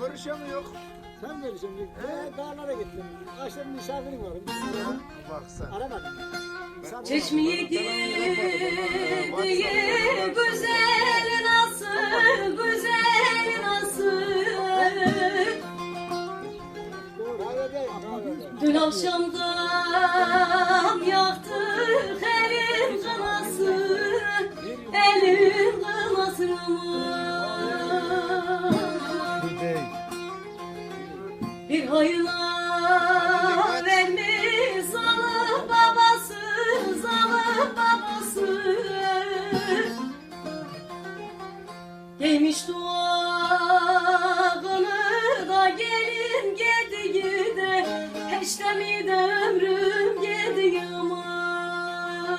görüşemiyor. Sen verirsin. Ben dağlara gittim. Akşam misafirim var. Bak sen. Aramadım. Misafir Çeşmeye girdiği güzel nasıl, güzel nasıl. Dün akşamdan yaktık elin kınası Elin kınası Bir hayına vermiş zalı babası Zalı babası. Giymiş duağını da gelin geldi de Hiç de mi de ömrüm geldi aman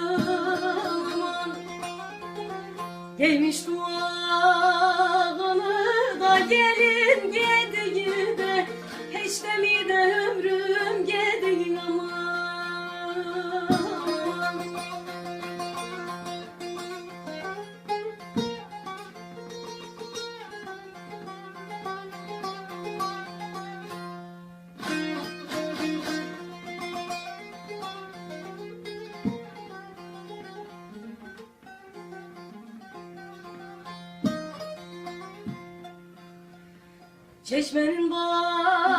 Giymiş duağını da gelin De mi de ömrüm geldi aman Çeşmenin başına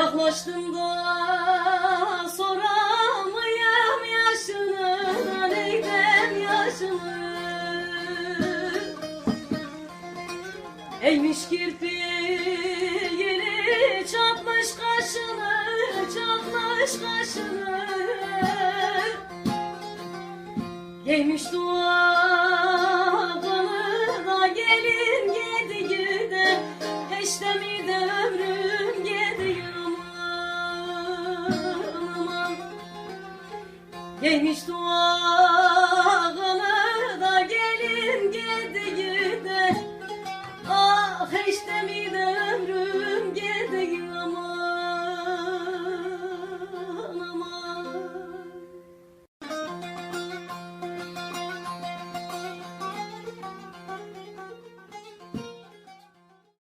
Yaklaştım da soramayayım yaşını, neydem yaşını? Eğmiş kirpiğini çatmış kaşını, çatmış kaşını. Giymiş duağını Gelmiş dua?